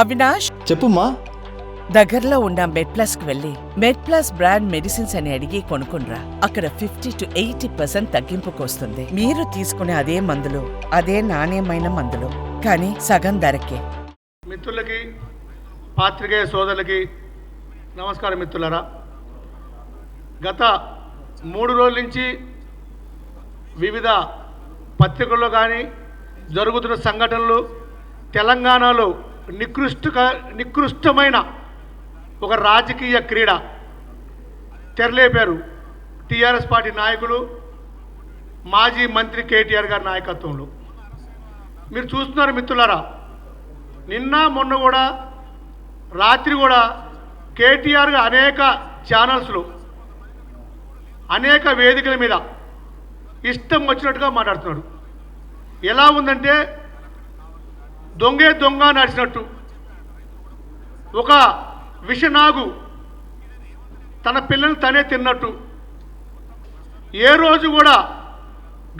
అవినాష్? చెప్పుమా దగ్గరలో ఉన్న మెడ్ ప్లస్కు వెళ్ళి మెడ్ ప్లస్ బ్రాండ్ మెడిసిన్స్ అని అడిగి కొనుక్కునరా అక్కడ ఫిఫ్టీ టు ఎయిటీ పర్సెంట్ తగ్గింపుకు వస్తుంది మీరు తీసుకునే అదే మందులు అదే నాణ్యమైన మందులు కానీ సగం ధరకే. మిత్రులకి పాత్రికేయ సోదరులకి నమస్కారం మిత్రులరా. గత మూడు రోజుల నుంచి వివిధ పత్రికల్లో కానీ జరుగుతున్న సంఘటనలు తెలంగాణలో నికృష్ట నికృష్టమైన ఒక రాజకీయ క్రీడ. తెరలేపారు టీఆర్ఎస్ పార్టీ నాయకులు మాజీ మంత్రి కేటీఆర్ గారి నాయకత్వంలో. మీరు చూస్తున్నారు మిత్రులారా నిన్న మొన్న కూడా రాత్రి కూడా కేటీఆర్ అనేక ఛానల్స్లో అనేక వేదికల మీద ఇష్టం వచ్చినట్టుగా మాట్లాడుతున్నాడు. ఎలా ఉందంటే దొంగే దొంగ నడిచినట్టు. ఒక విషనాగు తన పిల్లల్ని తనే తిన్నట్టు. ఏ రోజు కూడా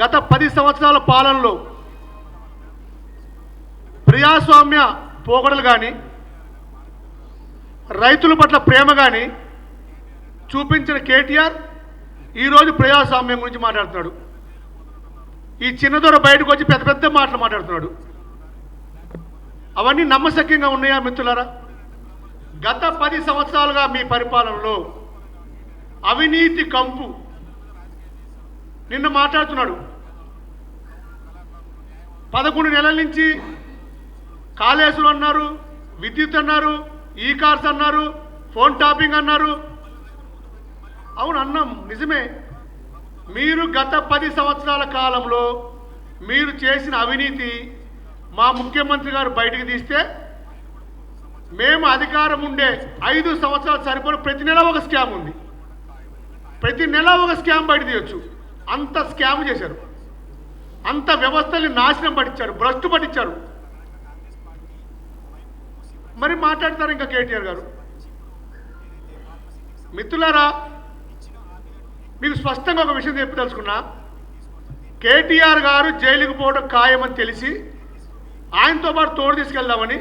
గత పది సంవత్సరాల పాలనలో ప్రజాస్వామ్య పోగడలు కానీ రైతుల పట్ల ప్రేమ కానీ చూపించిన కేటీఆర్ ఈరోజు ప్రజాస్వామ్యం గురించి మాట్లాడుతున్నాడు. ఈ చిన్నదొర బయటకు వచ్చి పెద్ద పెద్ద మాటలు మాట్లాడుతున్నాడు. అవన్నీ నమ్మశక్యంగా ఉన్నాయా మిత్రులారా? గత పది సంవత్సరాలుగా మీ పరిపాలనలో అవినీతి కంపు నిన్న మాట్లాడుతున్నాడు. పదకొండు నెలల నుంచి కాళేశ్వరం అన్నారు విద్యుత్ అన్నారు ఈ కార్స్ అన్నారు ఫోన్ టాపింగ్ అన్నారు. అవును అన్నాం నిజమే. మీరు గత పది సంవత్సరాల కాలంలో మీరు చేసిన అవినీతి మా ముఖ్యమంత్రి గారు బయటకు తీస్తే మేము అధికారం ఉండే ఐదు సంవత్సరాలు సరిపోయిన ప్రతి నెల ఒక స్కామ్ ఉంది. ప్రతి నెల ఒక స్కామ్ బయట తీయొచ్చు. అంత స్కామ్ చేశారు. అంత వ్యవస్థల్ని నాశనం పట్టించారు. భ్రష్టు పట్టించారు. మరి మాట్లాడతారు ఇంకా కేటీఆర్ గారు. మిత్రులారా మీకు స్పష్టంగా ఒక విషయం చెప్పదలుచుకున్నా కేటీఆర్ గారు జైలుకు పోవడం ఖాయమని తెలిసి ఆయనతో పాటు తోడు తీసుకెళ్దామని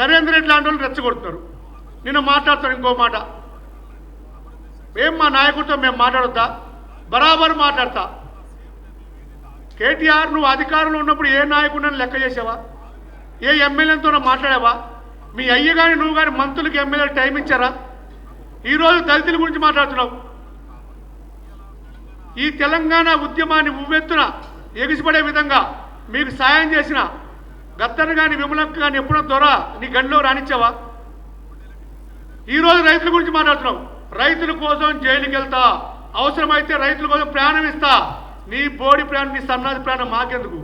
నరేంద్ర రెడ్డి లాంటి వాళ్ళు రెచ్చగొడుతున్నారు. నిన్న మాట్లాడతాను ఇంకో మాట. ఏం మా నాయకుడితో మేము మాట్లాడొద్దా? బరాబర్ మాట్లాడతా. కేటీఆర్ నువ్వు అధికారంలో ఉన్నప్పుడు ఏ నాయకుడిని లెక్క చేసావా? ఏ ఎమ్మెల్యేతో మాట్లాడావా? మీ అయ్య కానీ నువ్వు కానీ మంత్రులకి ఎమ్మెల్యే టైం ఇచ్చారా? ఈరోజు దళితుల గురించి మాట్లాడుతున్నావు. ఈ తెలంగాణ ఉద్యమాన్ని ఉవ్వెత్తున ఎగిసిపడే విధంగా మీకు సాయం చేసిన గద్దర్ కానీ విమలక్క కానీ ఎప్పుడో దొర నీ గండిలో రానిచ్చావా? ఈరోజు రైతుల గురించి మాట్లాడుతున్నాం. రైతుల కోసం జైలుకి వెళ్తా. అవసరమైతే రైతుల కోసం ప్రాణం ఇస్తా. నీ బోడి ప్రాణం నీ సన్నాసి ప్రాణం మాకెందుకు?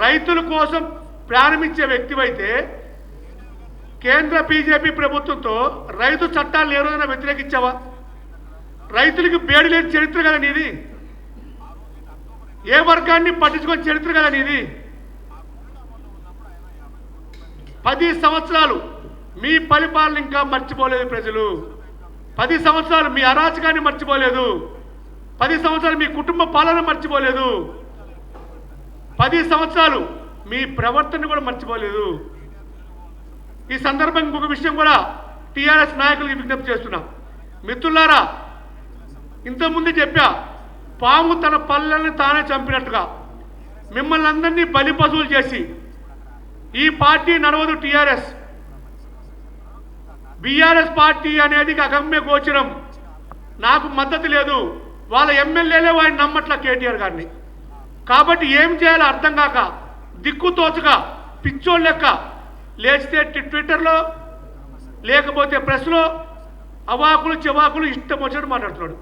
రైతుల కోసం ప్రారంభించే వ్యక్తివైతే కేంద్ర బీజేపీ ప్రభుత్వంతో రైతు చట్టాలను ఏ రోజున వ్యతిరేకించావా? రైతులకి బేడి లేని చరిత్ర కదా నీది. ఏ వర్గాన్ని పట్టించుకొని చరిత్ర కదా నీది? పది సంవత్సరాలు మీ పరిపాలన ఇంకా మర్చిపోలేదు ప్రజలు. పది సంవత్సరాలు మీ అరాచకాన్ని మర్చిపోలేదు. పది సంవత్సరాలు మీ కుటుంబ పాలన మర్చిపోలేదు. పది సంవత్సరాలు మీ ప్రవర్తన కూడా మర్చిపోలేదు. ఈ సందర్భం ఇంకొక విషయం కూడా టీఆర్ఎస్ నాయకులకు విజ్ఞప్తి చేస్తున్నాం. మిత్రులారా ఇంతకుముందు చెప్పా పాము తన పల్లెల్ని తానే చంపినట్టుగా మిమ్మల్ని అందరినీ బలి పశువులు చేసి ఈ పార్టీ నడవదు టీఆర్ఎస్. బీఆర్ఎస్ పార్టీ అనేది అగమ్య గోచరం. నాకు మద్దతు లేదు. వాళ్ళ ఎమ్మెల్యేలే వాడిని నమ్మట్ల కేటీఆర్ గారిని. కాబట్టి ఏం చేయాలో అర్థం కాక దిక్కు తోచగా పిచ్చోళ్ళ లెక్క లేచితే ట్విట్టర్లో లేకపోతే ప్రెస్లో అవాకులు చెవాకులు ఇష్టం వచ్చినట్టు మాట్లాడుతున్నాడు.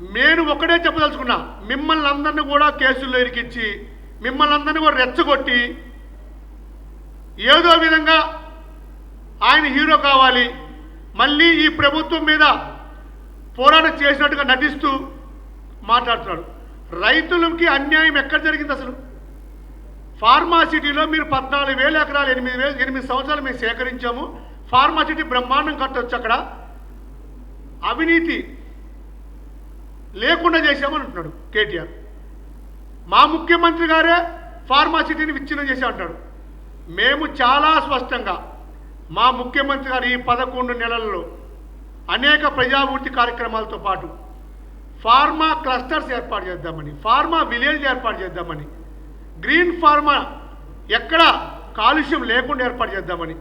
నేను ఒకటే చెప్పదలుచుకున్నా మిమ్మల్ని అందరినీ కూడా కేసుల్లో ఇరికించి మిమ్మల్ని అందరినీ కూడా రెచ్చగొట్టి ఏదో విధంగా ఆయన హీరో కావాలి మళ్ళీ ఈ ప్రభుత్వం మీద పోరాటం చేసినట్టుగా నటిస్తూ మాట్లాడుతున్నాడు. రైతులకి అన్యాయం ఎక్కడ జరిగింది అసలు? ఫార్మాసిటీలో మీరు పద్నాలుగు వేల ఎకరాలు ఎనిమిది వేలు ఎనిమిది సంవత్సరాలు మేము సేకరించాము. ఫార్మాసిటీ బ్రహ్మాండం కట్టొచ్చు అక్కడ. అవినీతి లేకుండా చేశామని అంటున్నాడు కేటీఆర్. మా ముఖ్యమంత్రి గారే ఫార్మాసిటీని విచ్ఛిన్నం చేసి అంటాడు మేము చాలా స్పష్టంగా మా ముఖ్యమంత్రి గారు ఈ పదకొండు నెలల్లో అనేక ప్రజాభివృద్ధి కార్యక్రమాలతో పాటు ఫార్మా క్లస్టర్స్ ఏర్పాటు చేద్దామని ఫార్మా విలేజ్ ఏర్పాటు చేద్దామని గ్రీన్ ఫార్మా ఎక్కడ కాలుష్యం లేకుండా ఏర్పాటు చేద్దామని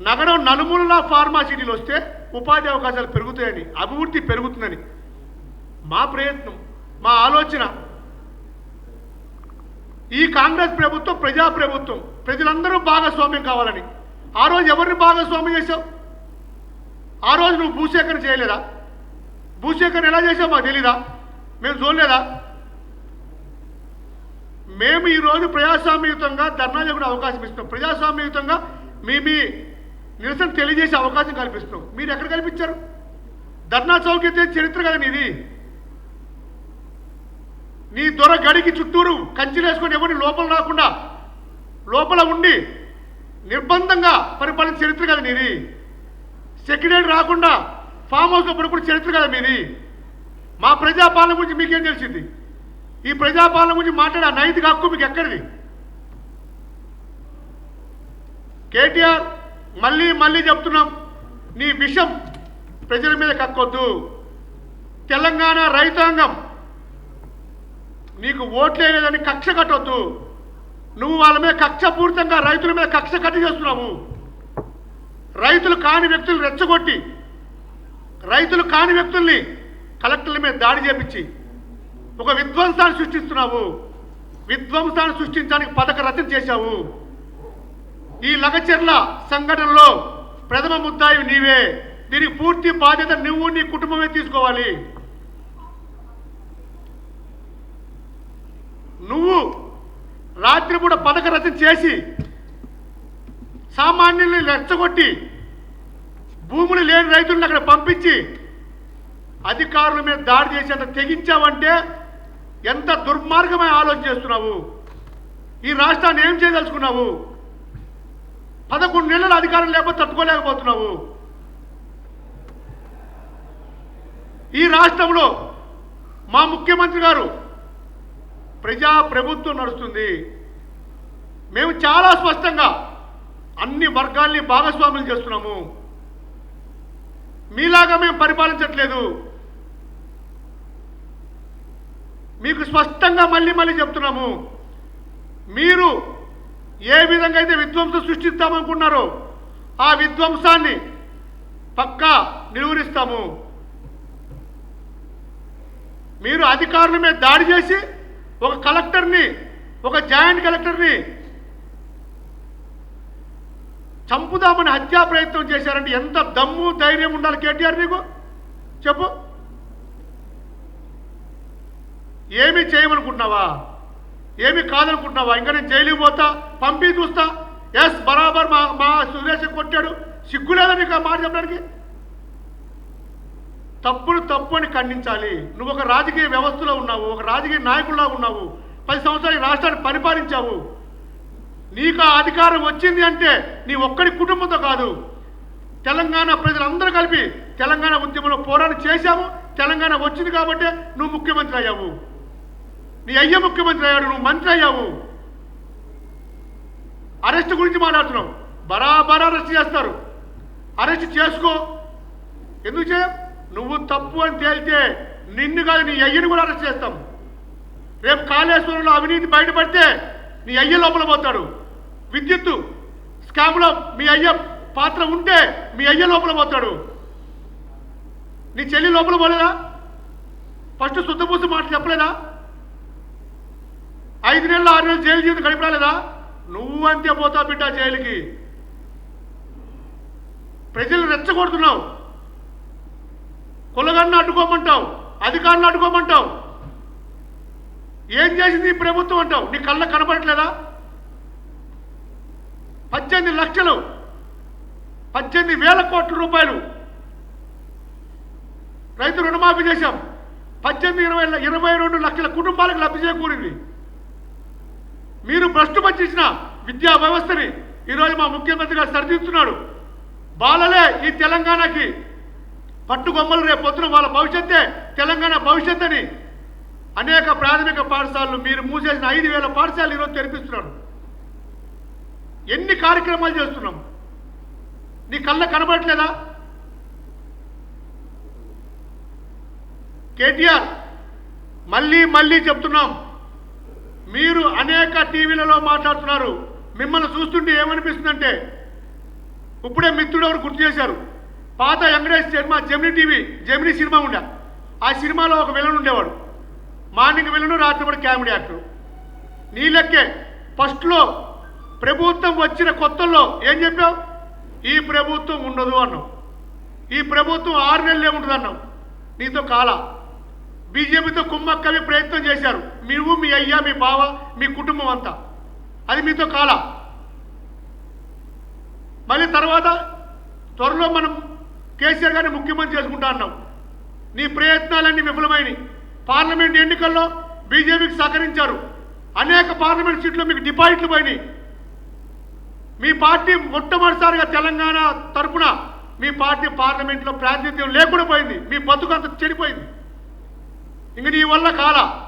నగరం నలుమూలలా ఫార్మా సిటీలు వస్తే ఉపాధి అవకాశాలు పెరుగుతాయని అభివృద్ధి పెరుగుతుందని మా ప్రయత్నం మా ఆలోచన. ఈ కాంగ్రెస్ ప్రభుత్వం ప్రజా ప్రభుత్వం ప్రజలందరూ భాగస్వామ్యం కావాలని. ఆ రోజు ఎవరిని భాగస్వామ్యం చేశావు? ఆ రోజు నువ్వు భూసేకరణ చేయలేదా? భూసేకరణ ఎలా చేసావు మాకు తెలీదా? మేము చూడలేదా? మేము ఈరోజు ప్రజాస్వామ్యయుతంగా ధర్నా కూడా అవకాశం ఇస్తున్నాం. ప్రజాస్వామ్యయుతంగా మీ మీ నిరసన తెలియజేసే అవకాశం కల్పిస్తున్నాం. మీరు ఎక్కడ కల్పించారు? ధర్నా చౌక్ అయితే చరిత్ర కదా నీది. నీ దొర గడికి చుట్టూరు కంచిలేసుకొని ఎవరిని లోపల రాకుండా లోపల ఉండి నిర్బంధంగా పరిపాలన చరిత్ర కదా మీది. సెక్రటరీ రాకుండా ఫామ్ హౌస్లో పడుకున్న చరిత్ర కదా మీది. మా ప్రజాపాలన గురించి మీకేం తెలిసింది? ఈ ప్రజాపాలన గురించి మాట్లాడే నైతిక హక్కు మీకు ఎక్కడిది? కేటీఆర్ మళ్ళీ మళ్ళీ చెప్తున్నాం నీ విషం ప్రజల మీద కక్కొద్దు. తెలంగాణ రైతాంగం నీకు ఓట్లేదని కక్ష కట్టొద్దు. నువ్వు వాళ్ళ మీద కక్షపూరితంగా రైతుల మీద కక్ష కట్టి చేస్తున్నావు. రైతులు కాని వ్యక్తులు రెచ్చగొట్టి రైతులు కాని వ్యక్తుల్ని కలెక్టర్ల మీద దాడి చేపించి ఒక విధ్వంసాన్ని సృష్టిస్తున్నావు. విధ్వంసాన్ని సృష్టించడానికి పథక రచన చేశావు. ఈ లగచెర్ల సంఘటనలో ప్రథమ ముద్దాయి నీవే. దీనికి పూర్తి బాధ్యత నువ్వు నీ కుటుంబమే తీసుకోవాలి. నువ్వు రాత్రిపూట పథక రచన చేసి సామాన్యుల్ని రెచ్చగొట్టి భూములు లేని రైతులను అక్కడ పంపించి అధికారుల మీద దాడి చేసేంత తెగించావంటే ఎంత దుర్మార్గమైన ఆలోచన చేస్తున్నావు? ఈ రాష్ట్రాన్ని ఏం చేయదలుచుకున్నావు? పదకొండు నెలలు అధికారం లేకపోతే తట్టుకోలేకపోతున్నావు. ఈ రాష్ట్రంలో మా ముఖ్యమంత్రి గారు ప్రజా ప్రభుత్వం నడుస్తుంది. మేము చాలా స్పష్టంగా అన్ని వర్గాల్ని భాగస్వాములు చేస్తున్నాము. మీలాగా మేము పరిపాలించట్లేదు. మీకు స్పష్టంగా మళ్ళీ మళ్ళీ చెప్తున్నాము. మీరు ఏ విధంగా అయితే విధ్వంసం సృష్టిస్తామనుకున్నారో ఆ విధ్వంసాన్ని పక్కా నిలువరిస్తాము. మీరు అధికారుల మీద దాడి చేసి ఒక కలెక్టర్ని ఒక జాయింట్ కలెక్టర్ని చంపుదామని హత్యా ప్రయత్నం చేశారంటే ఎంత దమ్ము ధైర్యం ఉండాలి కేటీఆర్ నీకు? చెప్పు. ఏమి చేయమనుకుంటున్నావా? ఏమి కాదనుకుంటున్నావా? ఇంకా నేను జైలుకి పోతా పంపి చూస్తా. ఎస్ బరాబర్ మా మా సురేష్ కొట్టాడు. సిగ్గులేదా నీకు ఆ మాట చెప్పడానికి? తప్పును తప్పు అని ఖండించాలి. నువ్వు ఒక రాజకీయ వ్యవస్థలో ఉన్నావు ఒక రాజకీయ నాయకుల్లా ఉన్నావు పది సంవత్సరాలు ఈ రాష్ట్రాన్ని పరిపాలించావు. నీకు ఆ అధికారం వచ్చింది అంటే నీ ఒక్కడి కుటుంబంతో కాదు. తెలంగాణ ప్రజలందరూ కలిపి తెలంగాణ ఉద్యమంలో పోరాటం చేశాము తెలంగాణ వచ్చింది కాబట్టి నువ్వు ముఖ్యమంత్రి అయ్యావు. నీ అయ్య ముఖ్యమంత్రి అయ్యాడు నువ్వు మంత్రి అయ్యావు. అరెస్ట్ గురించి మాట్లాడుతున్నావు. బరాబర్ అరెస్ట్ చేస్తారు. అరెస్ట్ చేసుకో. ఎందుకు చేయ? నువ్వు తప్పు అని తేలితే నిన్ను కాదు నీ అయ్యని కూడా అరెస్ట్ చేస్తాం. రేపు కాళేశ్వరంలో అవినీతి బయటపడితే నీ అయ్య లోపల పోతాడు. విద్యుత్తు స్కామ్లో మీ అయ్య పాత్ర ఉంటే మీ అయ్య లోపల పోతాడు. నీ చెల్లి లోపల పోలేదా? ఫస్ట్ శుద్ధపూసి మాట చెప్పలేదా? ఐదు నెలలు ఆరు నెలలు జైలు జీవితం గడిపరాలేదా నువ్వు అంతే పోతావు బిడ్డ జైలుకి. ప్రజలు రెచ్చగొడుతున్నావు. కులగాన్ని అడ్డుకోమంటావు అధికారులను అడ్డుకోమంటావు. ఏం చేసింది ఈ ప్రభుత్వం అంటావు? నీ కళ్ళ కనపడట్లేదా? పద్దెనిమిది లక్షలు పద్దెనిమిది వేల కోట్ల రూపాయలు రైతు రుణమాఫీ చేశాం. పద్దెనిమిది ఇరవై ఇరవై రెండు లక్షల కుటుంబాలకు లబ్ధి చేకూరింది. మీరు భ్రష్టు పట్టించిన విద్యా వ్యవస్థని ఈరోజు మా ముఖ్యమంత్రి గారు సరిదిద్దుతున్నాడు. బాలలే ఈ తెలంగాణకి. పట్టుబొమ్మలు రేపు పొద్దున వాళ్ళ భవిష్యత్తే తెలంగాణ భవిష్యత్ అని అనేక ప్రాథమిక పాఠశాలలు మీరు మూసేసిన ఐదు వేల పాఠశాలలు ఈరోజు తెరిపిస్తున్నారు. ఎన్ని కార్యక్రమాలు చేస్తున్నాం? నీ కళ్ళ కనబడట్లేదా? కేటీఆర్ మళ్ళీ మళ్ళీ చెప్తున్నాం మీరు అనేక టీవీలలో మాట్లాడుతున్నారు. మిమ్మల్ని చూస్తుంటే ఏమనిపిస్తుందంటే ఇప్పుడే మిత్రుడు ఎవరు గుర్తు చేశారు? పాత Venkatesh cinema Gemini TV Gemini cinema ఉండే. ఆ సినిమాలో ఒక విలన్ ఉండేవాడు. మార్నింగ్ విలను రాత్రిపూట కామెడీ యాక్టర్. నీ లెక్కే ఫస్ట్లో ప్రభుత్వం వచ్చిన కొత్తల్లో ఏం చెప్పావు? ఈ ప్రభుత్వం ఉండదు అన్నావు. ఈ ప్రభుత్వం ఆరు నెలలే ఉంటుంది అన్నావు. నీతో కాల. బీజేపీతో కుమ్మక్కవి ప్రయత్నం చేశారు. మీరు మీ అయ్యా మీ బావ మీ కుటుంబం అంతా. అది మీతో కాల. మళ్ళీ తర్వాత త్వరలో మనం కేసీఆర్ గారిని ముఖ్యమంత్రి చేసుకుంటా అన్నావు. నీ ప్రయత్నాలన్నీ విఫలమైనవి పార్లమెంట్ ఎన్నికల్లో బీజేపీకి సహకరించారు. అనేక పార్లమెంట్ సీట్లు మీకు డిపాజిట్లు పోయినాయి. మీ పార్టీ మొట్టమొదటిసారిగా తెలంగాణ తరఫున మీ పార్టీ పార్లమెంట్లో ప్రాతినిధ్యం లేకుండా పోయింది. మీ బతుకు అంత చెడిపోయింది. ఇంక నీ వల్ల కాల.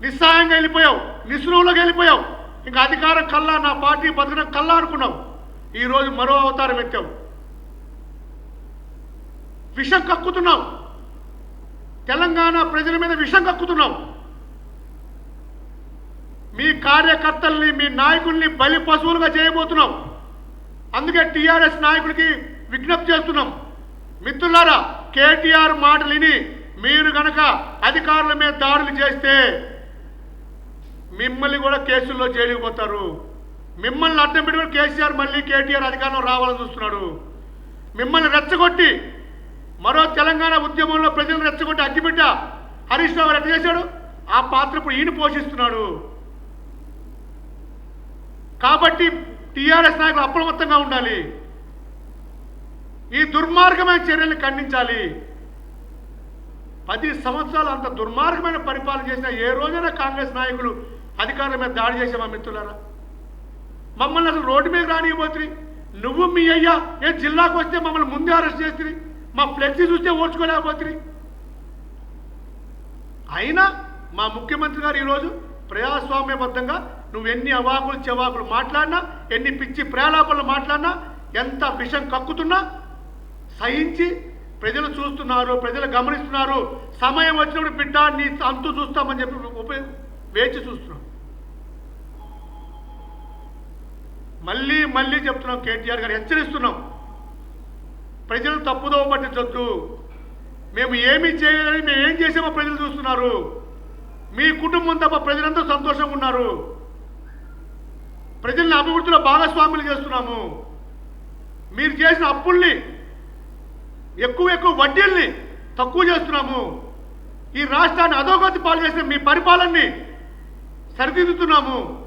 నిస్సహాయంగా వెళ్ళిపోయావు. నిస్సురువులోకి వెళ్ళిపోయావు. ఇంకా అధికారం కల్లా నా పార్టీ బతకడం కల్లా అనుకున్నావు. ఈరోజు మరో అవతారం ఎత్తావు. విషం కక్కుతున్నావు. తెలంగాణ ప్రజల మీద విషం కక్కుతున్నావు. మీ కార్యకర్తల్ని మీ నాయకుల్ని బలి పశువులుగా చేయబోతున్నాం అందుకే టీఆర్ఎస్ నాయకుడికి విజ్ఞప్తి చేస్తున్నాం. మిత్రులారా కేటీఆర్ మాటలు విని మీరు గనక అధికారుల మీద దాడులు చేస్తే మిమ్మల్ని కూడా కేసుల్లో చేయలేకపోతారు మిమ్మల్ని అడ్డం పెట్టుకుని కేసీఆర్ మళ్ళీ కేటీఆర్ అధికారంలో రావాలని చూస్తున్నాడు. మిమ్మల్ని రెచ్చగొట్టి మరో తెలంగాణ ఉద్యమంలో ప్రజలను రెచ్చగొట్టి అగ్గిబిడ్డ హరీష్ రావు ఎట్లా చేశాడు? ఆ పాత్ర ఇప్పుడు ఈయన పోషిస్తున్నాడు. కాబట్టి టీఆర్ఎస్ నాయకులు అప్రమత్తంగా ఉండాలి. ఈ దుర్మార్గమైన చర్యలను ఖండించాలి. పది సంవత్సరాలు అంత దుర్మార్గమైన పరిపాలన చేసిన ఏ రోజైనా కాంగ్రెస్ నాయకులు అధికారుల మీద దాడి చేసామా మిత్రులారా? మమ్మల్ని అసలు రోడ్డు మీద రానియబోతుంది నువ్వు మీ అయ్యా ఏ జిల్లాకు వస్తే మమ్మల్ని ముందే అరెస్ట్ చేస్తుంది మా ఫ్లెక్సీ చూస్తే ఓడ్చుకోలేకపోతుంది అయినా మా ముఖ్యమంత్రి గారు ఈరోజు ప్రజాస్వామ్యబద్ధంగా నువ్వు ఎన్ని అవాకులు చెవాకులు మాట్లాడినా ఎన్ని పిచ్చి ప్రేలాపనలు మాట్లాడినా ఎంత విషం కక్కుతున్నా సహించి ప్రజలు చూస్తున్నారు ప్రజలు గమనిస్తున్నారు. సమయం వచ్చినప్పుడు బిడ్డ నీ అంతు చూస్తామని చెప్పి వేచి చూస్తున్నాం. మళ్ళీ మళ్ళీ చెప్తున్నాం కేటీఆర్ గారు హెచ్చరిస్తున్నాం. ప్రజలు తప్పుదోవ పట్టించొద్దు. మేము ఏమీ చేయలేదని మేము ఏం చేసామో ప్రజలు చూస్తున్నారు. మీ కుటుంబం తప్ప ప్రజలంతా సంతోషంగా ఉన్నారు. ప్రజల్ని అభివృద్ధిలో భాగస్వాములు చేస్తున్నాము. మీరు చేసిన అప్పుల్ని ఎక్కువ ఎక్కువ వడ్డీల్ని తక్కువ చేస్తున్నాము. ఈ రాష్ట్రాన్ని అధోగతి పాలు చేసిన మీ పరిపాలనని సరిదిద్దుతున్నాము.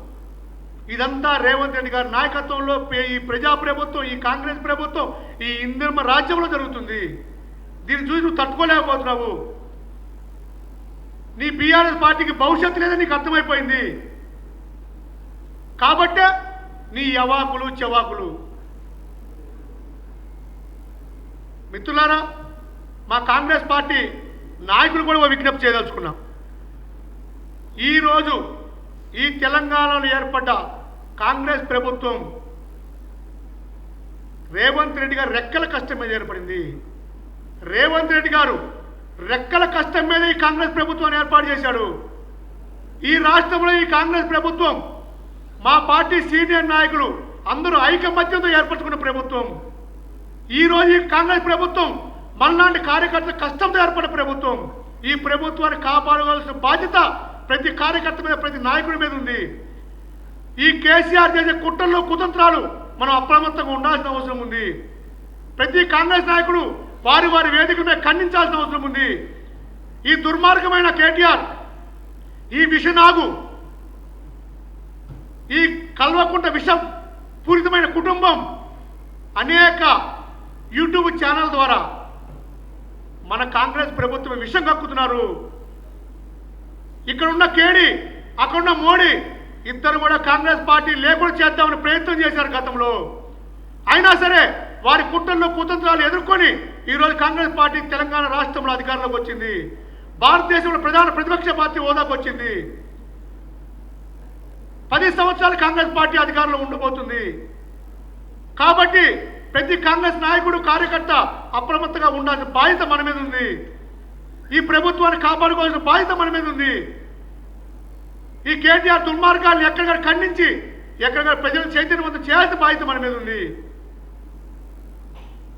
ఇదంతా రేవంత్ రెడ్డి గారి నాయకత్వంలో ఈ ప్రజా ప్రభుత్వం ఈ కాంగ్రెస్ ప్రభుత్వం ఈ ఇందిరమ రాజ్యంలో జరుగుతుంది. దీన్ని చూసి నువ్వు తట్టుకోలేకపోతున్నావు. నీ బీఆర్ఎస్ పార్టీకి భవిష్యత్తు లేదని నీకు అర్థమైపోయింది. కాబట్టే నీ యవాకులు చెవాకులు. మిత్రులారా మా కాంగ్రెస్ పార్టీ నాయకులు కూడా ఒక విజ్ఞప్తి చేయదలుచుకున్నాం. ఈరోజు ఈ తెలంగాణలో ఏర్పడ్డ కాంగ్రెస్ ప్రభుత్వం రేవంత్ రెడ్డి గారు రెక్కల కష్టం మీద ఏర్పడింది. రేవంత్ రెడ్డి గారు రెక్కల కష్టం మీద ఈ కాంగ్రెస్ ప్రభుత్వాన్ని ఏర్పాటు చేశాడు. ఈ రాష్ట్రంలో ఈ కాంగ్రెస్ ప్రభుత్వం మా పార్టీ సీనియర్ నాయకులు అందరూ ఐకమత్యంతో ఏర్పరచుకున్న ప్రభుత్వం. ఈరోజు ఈ కాంగ్రెస్ ప్రభుత్వం మనలాంటి కార్యకర్తల కష్టంతో ఏర్పడిన ప్రభుత్వం. ఈ ప్రభుత్వాన్ని కాపాడవలసిన బాధ్యత ప్రతి కార్యకర్త మీద ప్రతి నాయకుడి మీద ఉంది. ఈ కేసీఆర్ చేసే కుట్రలు కుతంత్రాలు మనం అప్రమత్తంగా ఉండాల్సిన అవసరం ఉంది. ప్రతి కాంగ్రెస్ నాయకుడు వారి వారి వేదిక మీద ఖండించాల్సిన అవసరం ఉంది. ఈ దుర్మార్గమైన కేటీఆర్ ఈ విషనాగు ఈ కల్వకుంట విషం పూరితమైన కుటుంబం అనేక యూట్యూబ్ ఛానల్ ద్వారా మన కాంగ్రెస్ ప్రభుత్వం విషం కక్కుతున్నారు. ఇక్కడ ఉన్న కేడి అక్కడున్న మోడీ ఇద్దరు కూడా కాంగ్రెస్ పార్టీ లేకుండా చేద్దామని ప్రయత్నం చేశారు గతంలో. అయినా సరే వారి కుట్రల్లో కుతంత్రాలు ఎదుర్కొని ఈరోజు కాంగ్రెస్ పార్టీ తెలంగాణ రాష్ట్రంలో అధికారంలోకి వచ్చింది. భారతదేశంలో ప్రధాన ప్రతిపక్ష పార్టీ హోదాకు వచ్చింది. పది సంవత్సరాలు కాంగ్రెస్ పార్టీ అధికారంలో ఉండబోతుంది కాబట్టి ప్రతి కాంగ్రెస్ నాయకుడు కార్యకర్త అప్రమత్తంగా ఉండాల్సిన బాధ్యత మన మీద ఉంది. ఈ ప్రభుత్వాన్ని కాపాడుకోవాల్సిన బాధ్యత మన మీద ఉంది. ఈ కేటీఆర్ దుర్మార్గాలను ఎక్కడికక్కడ ఖండించి ఎక్కడికక్కడ ప్రజల చైతన్యవంతం చేయాల్సిన బాధ్యత మన మీద ఉంది.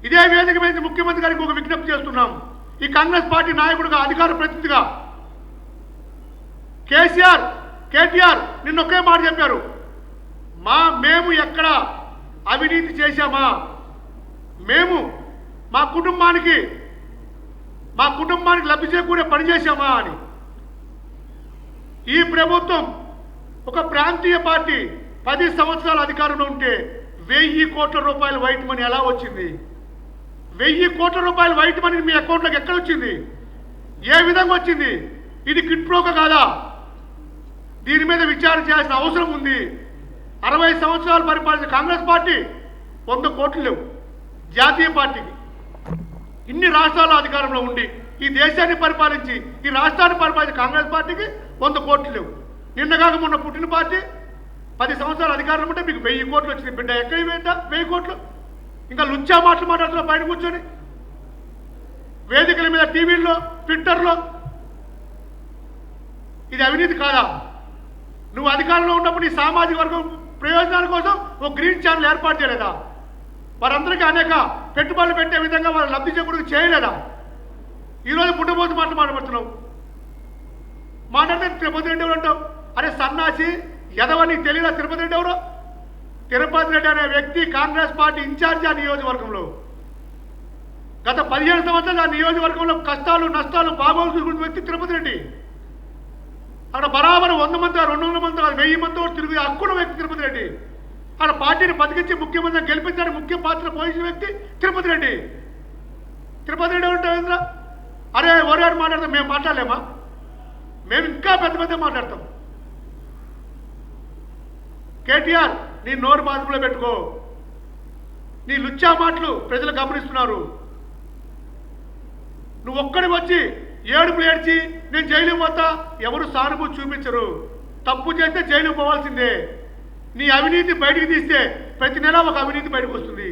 ఇదే వేదిక మీద ముఖ్యమంత్రి గారికి ఒక విజ్ఞప్తి చేస్తున్నాం. ఈ కాంగ్రెస్ పార్టీ నాయకుడిగా అధికార ప్రతినిధిగా కేసీఆర్ కేటీఆర్ నిన్న ఒకే మాట చెప్పారు. మా మేము ఎక్కడ అవినీతి చేశామా? మేము మా కుటుంబానికి మా కుటుంబానికి లబ్ధి చేకూరే పని చేశామా అని. ఈ ప్రభుత్వం ఒక ప్రాంతీయ పార్టీ పది సంవత్సరాల అధికారంలో ఉంటే వెయ్యి కోట్ల రూపాయల వైట్ మనీ ఎలా వచ్చింది? వెయ్యి కోట్ల రూపాయల వైట్ మనీ మీ అకౌంట్లోకి ఎక్కడ వచ్చింది? ఏ విధంగా వచ్చింది? ఇది కిట్ప్రోక కాదా? దీని మీద విచారణ చేయాల్సిన అవసరం ఉంది. అరవై సంవత్సరాలు పరిపాలించిన కాంగ్రెస్ పార్టీ వంద కోట్లు లేవు. జాతీయ పార్టీకి. ఇన్ని రాష్ట్రాల అధికారంలో ఉండి ఈ దేశాన్ని పరిపాలించి ఈ రాష్ట్రాన్ని పరిపాలించిన కాంగ్రెస్ పార్టీకి వంద కోట్లు లేవు. నిన్నగాక మొన్న పుట్టిన పార్టీ పది సంవత్సరాల అధికారం ఉంటే మీకు వెయ్యి కోట్లు వచ్చింది బిడ్డ ఎక్కడి వెంట? వెయ్యి కోట్లు? ఇంకా లుచ్చా మాటలు మాట్లాడుతున్నా బయట కూర్చొని? వేదికల మీద టీవీల్లో ట్విట్టర్లో? ఇది అవినీతి కాదా? నువ్వు అధికారంలో ఉన్నప్పుడు నీ సామాజిక వర్గం ప్రయోజనాల కోసం ఒక గ్రీన్ ఛానల్ ఏర్పాటు చేయలేదా? వారందరికీ అనేక పెట్టుబడులు పెట్టే విధంగా వారు లబ్ధి చేకూరు చేయలేదా? ఈరోజు పుట్టబోతు మాట మాట్లాడుతున్నావు. మాట్లాడితే తిరుపతి రెడ్డి ఎవరు అంటావు? అరే సన్నాసి ఎదవని తెలియదా తిరుపతి రెడ్డి ఎవరు? తిరుపతి రెడ్డి అనే వ్యక్తి కాంగ్రెస్ పార్టీ ఇన్ఛార్జ్ ఆ నియోజకవర్గంలో. గత పదిహేను సంవత్సరాలు ఆ నియోజకవర్గంలో కష్టాలు నష్టాలు బాగోలు వ్యక్తి తిరుపతి రెడ్డి. అక్కడ బరాబర్ వంద మంది రెండు వందల మంది వెయ్యి మంది తిరిగి హక్కున్న వ్యక్తి తిరుపతి రెడ్డి. ఆ పార్టీని బతికించి ముఖ్యమంత్రి గెలిపించడానికి ముఖ్య పాత్ర పోషించిన వ్యక్తి తిరుపతి రెడ్డి. తిరుపతి రెడ్డి ఉంటావు ఏంద్రా అరే ఒరేడు మాట్లాడతాం మేము మాట్లాడలేమా? మేము ఇంకా పెద్ద పెద్ద మాట్లాడతాం. కేటీఆర్ నీ నోరు బాధకులో పెట్టుకో. నీ లుచ్చా మాటలు ప్రజలు గమనిస్తున్నారు. నువ్వు ఒక్కడి వచ్చి ఏడుపు ఏడ్చి నేను జైలు పోతా? ఎవరు సానుభూతి చూపించరు. తప్పు చేస్తే జైలుకి పోవాల్సిందే. నీ అవినీతి బయటికి తీస్తే ప్రతి నెల ఒక అవినీతి బయటకు వస్తుంది.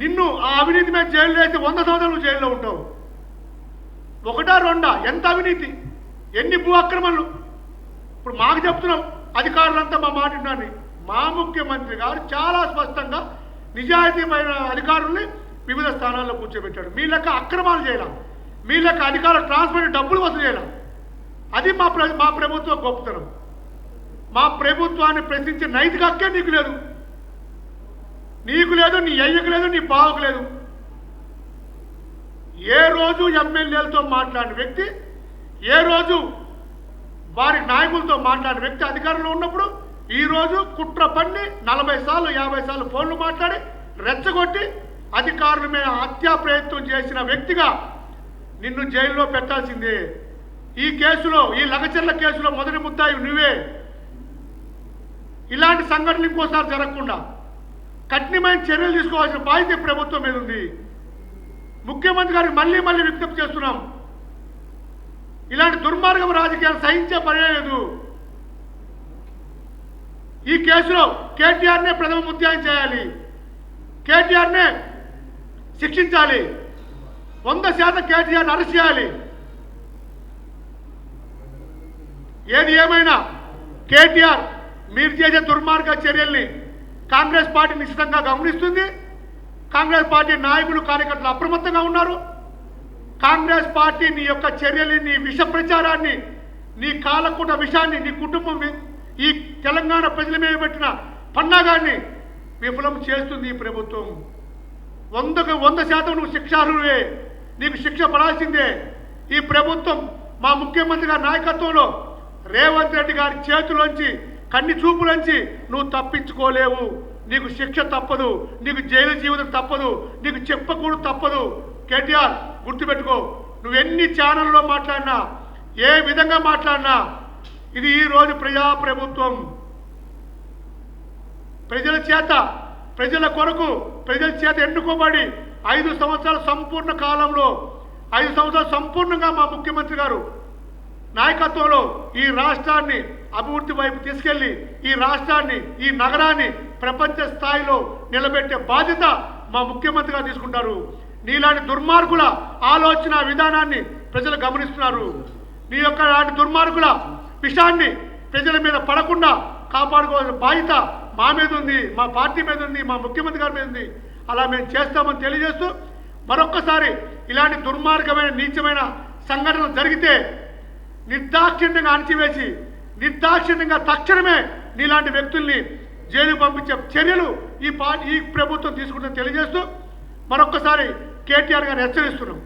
నిన్ను ఆ అవినీతి మీద జైల్లో అయితే వంద సంవత్సరాలు నువ్వు జైల్లో ఉంటావు. ఒకటా రెండా? ఎంత అవినీతి? ఎన్ని భూ అక్రమాలు ఇప్పుడు మాకు చెప్తున్నాం అధికారులంతా మా మాట విన్నారని. మా ముఖ్యమంత్రి గారు చాలా స్పష్టంగా నిజాయితీమైన అధికారుల్ని వివిధ స్థానాల్లో కూర్చోబెట్టాడు. మీ లెక్క అక్రమాలు చేయడం మీ లెక్క అధికారులు ట్రాన్స్ఫర్ డబ్బులు వసూలు చేయడం అది మా ప్ర మా ప్రభుత్వ గొప్పతనం. మా ప్రభుత్వాన్ని ప్రశ్నించే నైతిక హక్కే నీకు లేదు. నీకు లేదు నీ అయ్యకు లేదు నీ బావకు లేదు. ఏ రోజు ఎమ్మెల్యేలతో మాట్లాడిన వ్యక్తి ఏ రోజు వారి నాయకులతో మాట్లాడిన వ్యక్తి అధికారంలో ఉన్నప్పుడు ఈరోజు కుట్ర పన్ని నలభై సార్లు యాభై సార్లు ఫోన్లు మాట్లాడి రెచ్చగొట్టి అధికారుల మీద హత్యా ప్రయత్నం చేసిన వ్యక్తిగా నిన్ను జైల్లో పెట్టాల్సిందే. ఈ కేసులో ఈ లగచర్ల కేసులో మొదటి ముద్దాయి నువ్వే. ఇలాంటి సంఘటనలు ఇంకోసారి జరగకుండా కఠినమైన చర్యలు తీసుకోవాల్సిన బాధ్యత ప్రభుత్వం మీద ఉంది. ముఖ్యమంత్రి గారు మళ్ళీ మళ్ళీ విజ్ఞప్తి చేస్తున్నాం. ఇలాంటి దుర్మార్గం రాజకీయాలు సహించే పనే లేదు. ఈ కేసులో కేటీఆర్నే ప్రథమ ముద్దాయం చేయాలి. కేటీఆర్నే శిక్షించాలి. వంద శాతం కేటీఆర్ని అరెస్ట్ చేయాలి. ఏది ఏమైనా కేటీఆర్ మీరు చేసే దుర్మార్గ చర్యల్ని కాంగ్రెస్ పార్టీ నిశ్చితంగా గమనిస్తుంది. కాంగ్రెస్ పార్టీ నాయకులు కార్యకర్తలు అప్రమత్తంగా ఉన్నారు. కాంగ్రెస్ పార్టీ నీ యొక్క చర్యల్ని నీ విష ప్రచారాన్ని నీ కాలకూట విషయాన్ని నీ కుటుంబం ఈ తెలంగాణ ప్రజల మీద పెట్టిన పన్నాగాన్ని విఫలం చేస్తుంది ఈ ప్రభుత్వం. వందకు వంద శాతం నువ్వు శిక్షార్హులే నీకు శిక్ష పడాల్సిందే. ఈ ప్రభుత్వం మా ముఖ్యమంత్రి గారి నాయకత్వంలో రేవంత్ రెడ్డి గారి చేతిలోంచి కన్ని చూపులోంచి నువ్వు తప్పించుకోలేవు. నీకు శిక్ష తప్పదు నీకు జైలు జీవితం తప్పదు నీకు చెప్పకూడదు తప్పదు. కేటీఆర్ గుర్తుపెట్టుకో నువ్వు ఎన్ని ఛానల్లో మాట్లాడినా ఏ విధంగా మాట్లాడినా ఇది ఈరోజు ప్రజాప్రభుత్వం. ప్రజా ప్రభుత్వం ప్రజల చేత ప్రజల కొరకు ప్రజల చేత ఎన్నుకోబడి ఐదు సంవత్సరాల సంపూర్ణ కాలంలో ఐదు సంవత్సరాలు సంపూర్ణంగా మా ముఖ్యమంత్రి గారు నాయకత్వంలో ఈ రాష్ట్రాన్ని అభివృద్ధి వైపు తీసుకెళ్ళి ఈ రాష్ట్రాన్ని ఈ నగరాన్ని ప్రపంచ స్థాయిలో నిలబెట్టే బాధ్యత మా ముఖ్యమంత్రిగా తీసుకుంటారు. నీలాంటి దుర్మార్గుల ఆలోచన విధానాన్ని ప్రజలు గమనిస్తున్నారు. నీ యొక్క లాంటి దుర్మార్గుల విషయాన్ని ప్రజల మీద పడకుండా కాపాడుకోవాల్సిన బాధ్యత మా మీద ఉంది మా పార్టీ మీద ఉంది మా ముఖ్యమంత్రి గారి మీద ఉంది. అలా మేము చేస్తామని తెలియజేస్తూ మరొక్కసారి ఇలాంటి దుర్మార్గమైన నీచమైన సంఘటనలు జరిగితే నిర్దాక్షిణ్యంగా అణచివేసి నిర్దాక్షిణ్యంగా తక్షణమే నీలాంటి వ్యక్తుల్ని జైలు పంపించే చర్యలు ఈ పా ఈ ప్రభుత్వం తీసుకుంటుందని తెలియజేస్తూ మరొక్కసారి కేటీఆర్ గారిని హెచ్చరిస్తున్నాం.